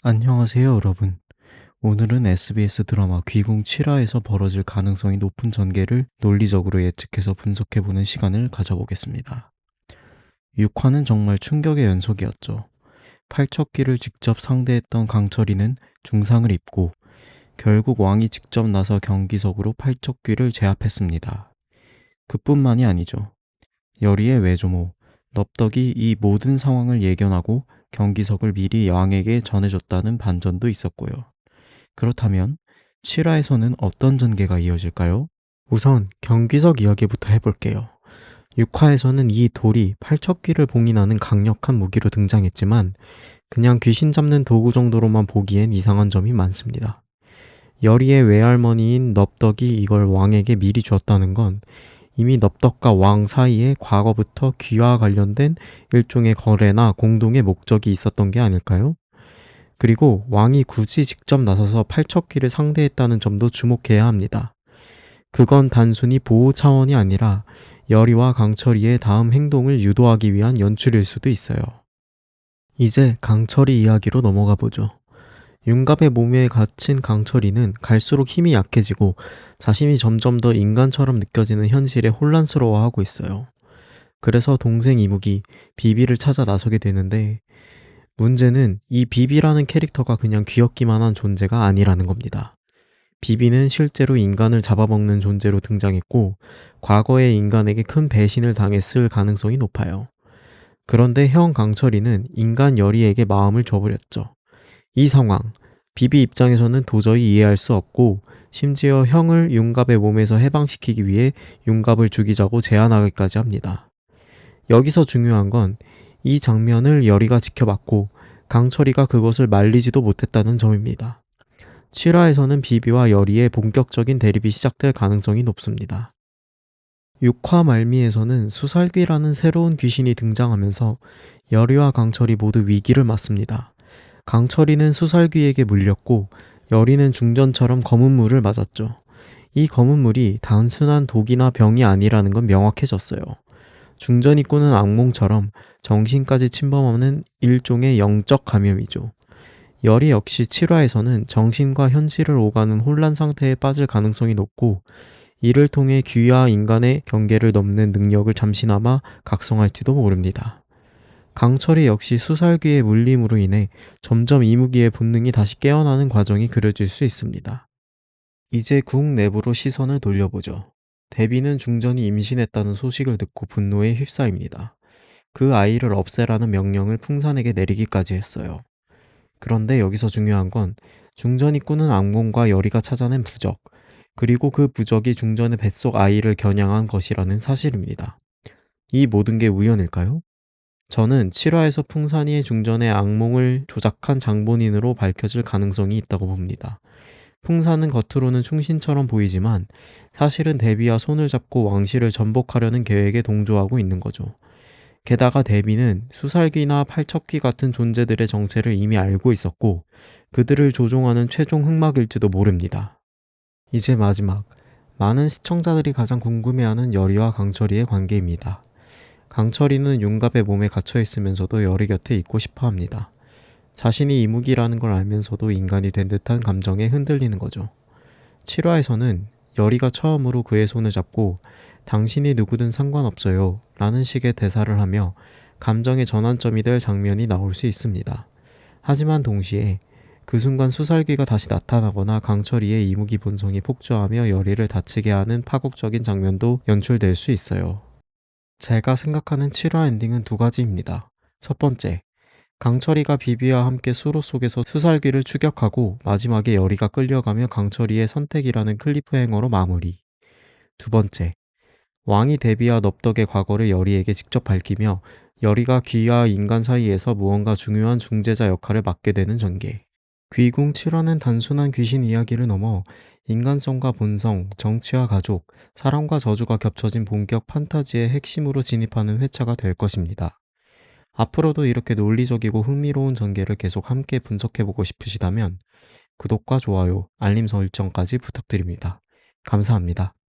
안녕하세요, 여러분. 오늘은 SBS 드라마 귀궁 7화에서 벌어질 가능성이 높은 전개를 논리적으로 예측해서 분석해보는 시간을 가져보겠습니다. 6화는 정말 충격의 연속이었죠. 팔척기를 직접 상대했던 강철이는 중상을 입고 결국 왕이 직접 나서 경기석으로 팔척귀를 제압했습니다. 그뿐만이 아니죠. 여리의 외조모, 넙덕이 이 모든 상황을 예견하고 경기석을 미리 왕에게 전해줬다는 반전도 있었고요. 그렇다면 7화에서는 어떤 전개가 이어질까요? 우선 경기석 이야기부터 해볼게요. 6화에서는 이 돌이 팔척귀를 봉인하는 강력한 무기로 등장했지만 그냥 귀신 잡는 도구 정도로만 보기엔 이상한 점이 많습니다. 여리의 외할머니인 넙덕이 이걸 왕에게 미리 주었다는 건 이미 넙덕과 왕 사이에 과거부터 귀와 관련된 일종의 거래나 공동의 목적이 있었던 게 아닐까요? 그리고 왕이 굳이 직접 나서서 팔척귀를 상대했다는 점도 주목해야 합니다. 그건 단순히 보호 차원이 아니라 여리와 강철이의 다음 행동을 유도하기 위한 연출일 수도 있어요. 이제 강철이 이야기로 넘어가 보죠. 윤갑의 몸에 갇힌 강철이는 갈수록 힘이 약해지고 자신이 점점 더 인간처럼 느껴지는 현실에 혼란스러워하고 있어요. 그래서 동생 이묵이 비비를 찾아 나서게 되는데 문제는 이 비비라는 캐릭터가 그냥 귀엽기만 한 존재가 아니라는 겁니다. 비비는 실제로 인간을 잡아먹는 존재로 등장했고 과거에 인간에게 큰 배신을 당했을 가능성이 높아요. 그런데 형 강철이는 인간 여리에게 마음을 줘버렸죠. 이 상황, 비비 입장에서는 도저히 이해할 수 없고 심지어 형을 윤갑의 몸에서 해방시키기 위해 윤갑을 죽이자고 제안하기까지 합니다. 여기서 중요한 건 이 장면을 여리가 지켜봤고 강철이가 그것을 말리지도 못했다는 점입니다. 7화에서는 비비와 여리의 본격적인 대립이 시작될 가능성이 높습니다. 6화 말미에서는 수살귀라는 새로운 귀신이 등장하면서 여리와 강철이 모두 위기를 맞습니다. 강철이는 수살귀에게 물렸고 여리는 중전처럼 검은 물을 맞았죠. 이 검은 물이 단순한 독이나 병이 아니라는 건 명확해졌어요. 중전 입구는 악몽처럼 정신까지 침범하는 일종의 영적 감염이죠. 열이 역시 7화에서는 정신과 현실을 오가는 혼란 상태에 빠질 가능성이 높고 이를 통해 귀와 인간의 경계를 넘는 능력을 잠시나마 각성할지도 모릅니다. 강철이 역시 수살귀의 물림으로 인해 점점 이무기의 본능이 다시 깨어나는 과정이 그려질 수 있습니다. 이제 궁 내부로 시선을 돌려보죠. 데비는 중전이 임신했다는 소식을 듣고 분노에 휩싸입니다. 그 아이를 없애라는 명령을 풍산에게 내리기까지 했어요. 그런데 여기서 중요한 건 중전 입구는 악몽과 열이가 찾아낸 부적, 그리고 그 부적이 중전의 뱃속 아이를 겨냥한 것이라는 사실입니다. 이 모든 게 우연일까요? 저는 7화에서 풍산이의 중전의 악몽을 조작한 장본인으로 밝혀질 가능성이 있다고 봅니다. 풍산은 겉으로는 충신처럼 보이지만 사실은 데비와 손을 잡고 왕실을 전복하려는 계획에 동조하고 있는 거죠. 게다가 데비는 수살기나 팔척기 같은 존재들의 정체를 이미 알고 있었고 그들을 조종하는 최종 흑막일지도 모릅니다. 이제 마지막. 많은 시청자들이 가장 궁금해하는 여리와 강철이의 관계입니다. 강철이는 윤갑의 몸에 갇혀 있으면서도 열이 곁에 있고 싶어 합니다. 자신이 이무기라는 걸 알면서도 인간이 된 듯한 감정에 흔들리는 거죠. 7화에서는 열이가 처음으로 그의 손을 잡고 당신이 누구든 상관없어요 라는 식의 대사를 하며 감정의 전환점이 될 장면이 나올 수 있습니다. 하지만 동시에 그 순간 수살기가 다시 나타나거나 강철이의 이무기 본성이 폭주하며 열이를 다치게 하는 파국적인 장면도 연출될 수 있어요. 제가 생각하는 7화 엔딩은 두 가지입니다. 첫 번째, 강철이가 비비와 함께 수로 속에서 수살기를 추격하고 마지막에 열이가 끌려가며 강철이의 선택이라는 클리프행어로 마무리. 두 번째, 왕이 데비와 넙덕의 과거를 열이에게 직접 밝히며 열이가 귀와 인간 사이에서 무언가 중요한 중재자 역할을 맡게 되는 전개. 귀궁 7화는 단순한 귀신 이야기를 넘어 인간성과 본성, 정치와 가족, 사랑과 저주가 겹쳐진 본격 판타지의 핵심으로 진입하는 회차가 될 것입니다. 앞으로도 이렇게 논리적이고 흥미로운 전개를 계속 함께 분석해보고 싶으시다면 구독과 좋아요, 알림 설정까지 부탁드립니다. 감사합니다.